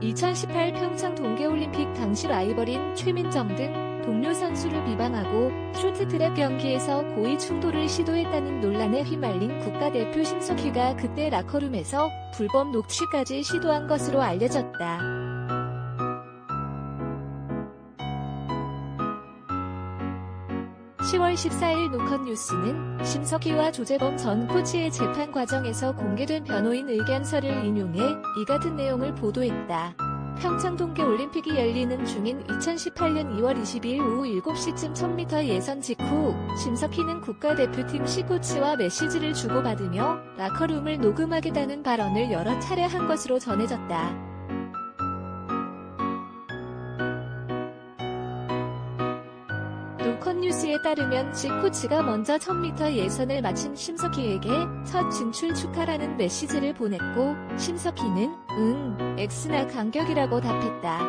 2018 평창 동계올림픽 당시 라이벌인 최민정 등 동료 선수를 비방하고 쇼트트랙 경기에서 고의 충돌을 시도했다는 논란에 휘말린 국가대표 심석희가 그때 라커룸에서 불법 녹취까지 시도한 것으로 알려졌다. (10월 14일) 노컷 뉴스는 심석희와 조재범 전 코치의 재판 과정에서 공개된 변호인 의견서를 인용해 이 같은 내용을 보도했다. 평창 동계올림픽이 열리는 중인 2018년 2월 22일 오후 7시쯤 1000m 예선 직후 심석희는 국가대표팀 시코치와 메시지를 주고받으며 라커룸을 녹음하겠다는 발언을 여러 차례 한 것으로 전해졌다. 노컷뉴스에 따르면 시 코치가 먼저 1000m 예선을 마친 심석희에게 첫 진출 축하라는 메시지를 보냈고 심석희는 응, 엑스나 간격이라고 답했다.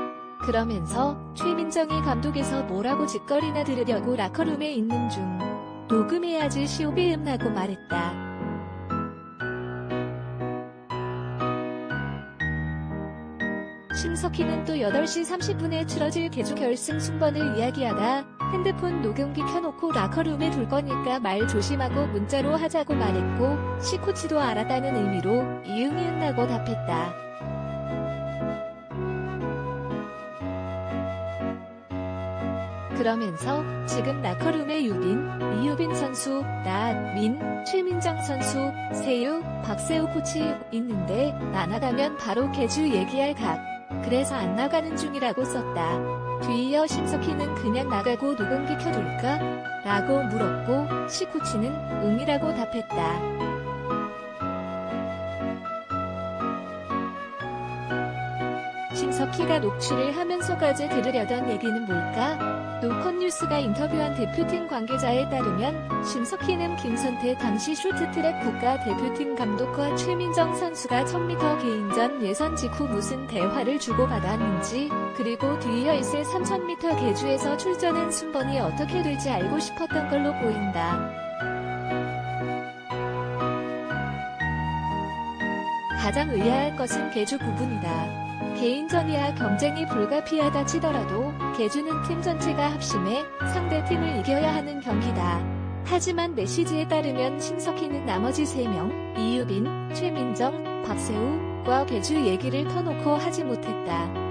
그러면서 최민정이 감독에서 뭐라고 짓거리나 들으려고 라커룸에 있는 중 녹음해야지 시오비음 하고 말했다. 심석희는 또 8시 30분에 치러질 개주 결승 순번을 이야기하다 핸드폰 녹음기 켜놓고 라커룸에 둘 거니까 말 조심하고 문자로 하자고 말했고 시코치도 알았다는 의미로 이응이응라고 답했다. 그러면서 지금 라커룸에 유빈, 이유빈 선수, 나, 민, 최민정 선수, 세유, 박세우 코치 있는데 나 나가면 바로 개주 얘기할 각. 그래서 안 나가는 중이라고 썼다. 뒤이어 심석희는 그냥 나가고 녹음기 켜둘까? 라고 물었고 시코치는 응이라고 답했다. 심석희가 녹취를 하면서까지 들으려던 얘기는 뭘까? 노컷뉴스가 인터뷰한 대표팀 관계자에 따르면 심석희는 김선태 당시 쇼트트랙 국가대표팀 감독과 최민정 선수가 1000m 개인전 예선 직후 무슨 대화를 주고받았는지 그리고 뒤이어 있을 3000m 계주에서 출전한 순번이 어떻게 될지 알고 싶었던 걸로 보인다. 가장 의아할 것은 개주 부분이다. 개인전이야 경쟁이 불가피하다 치더라도 개주는 팀 전체가 합심해 상대 팀을 이겨야 하는 경기다. 하지만 메시지에 따르면 심석희는 나머지 3명, 이유빈, 최민정, 박세우과 개주 얘기를 터놓고 하지 못했다.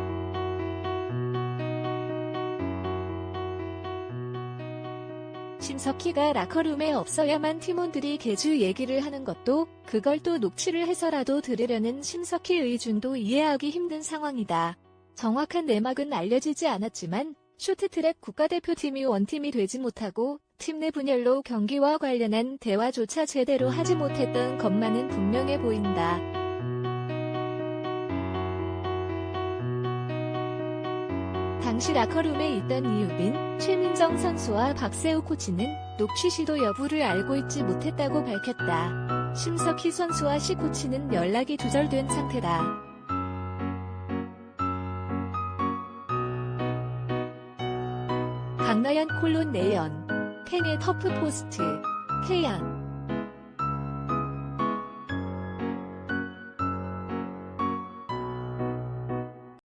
심석희가 라커룸에 없어야만 팀원들이 개주 얘기를 하는 것도 그걸 또 녹취를 해서라도 들으려는 심석희 의중도 이해하기 힘든 상황이다. 정확한 내막은 알려지지 않았지만 쇼트트랙 국가대표팀이 원팀이 되지 못하고 팀 내 분열로 경기와 관련한 대화조차 제대로 하지 못했던 것만은 분명해 보인다. 당시 라커룸에 있던 이유빈, 최민정 선수와 박세우 코치는 녹취 시도 여부를 알고 있지 못했다고 밝혔다. 심석희 선수와 시 코치는 연락이 두절된 상태다. 강나연 콜론 내연, 팽의 터프 포스트, 태양